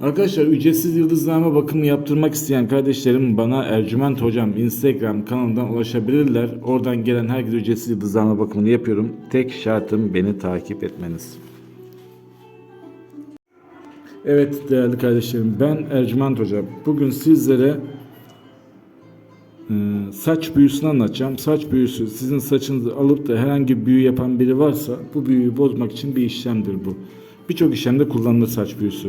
Arkadaşlar ücretsiz yıldızlama bakımı yaptırmak isteyen kardeşlerim bana Ercüment Hocam Instagram kanalından ulaşabilirler. Oradan gelen herkese ücretsiz yıldızlama bakımını yapıyorum. Tek şartım beni takip etmeniz. Evet değerli kardeşlerim ben Ercüment Hocam. Bugün sizlere e, saç büyüsünü anlatacağım. Saç büyüsü sizin saçınızı alıp da herhangi bir büyü yapan biri varsa bu büyüyü bozmak için bir işlemdir bu. Birçok işlemde kullanılır saç büyüsü.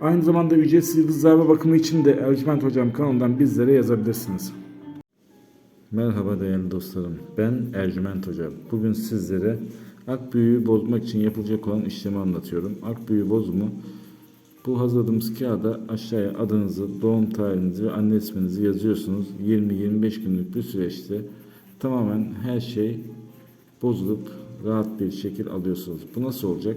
Aynı zamanda ücretsiz yıldızlarla bakımı için de Ercüment Hocam kanalından bizlere yazabilirsiniz. Merhaba değerli dostlarım. Ben Ercüment Hocam. Bugün sizlere ak büyüğü bozmak için yapılacak olan işlemi anlatıyorum. Ak büyü bozumu bu hazırladığımız kağıda aşağıya adınızı, doğum tarihinizi ve anne isminizi yazıyorsunuz. 20-25 günlük bir süreçte tamamen her şey bozulup rahat bir şekil alıyorsunuz. Bu nasıl olacak?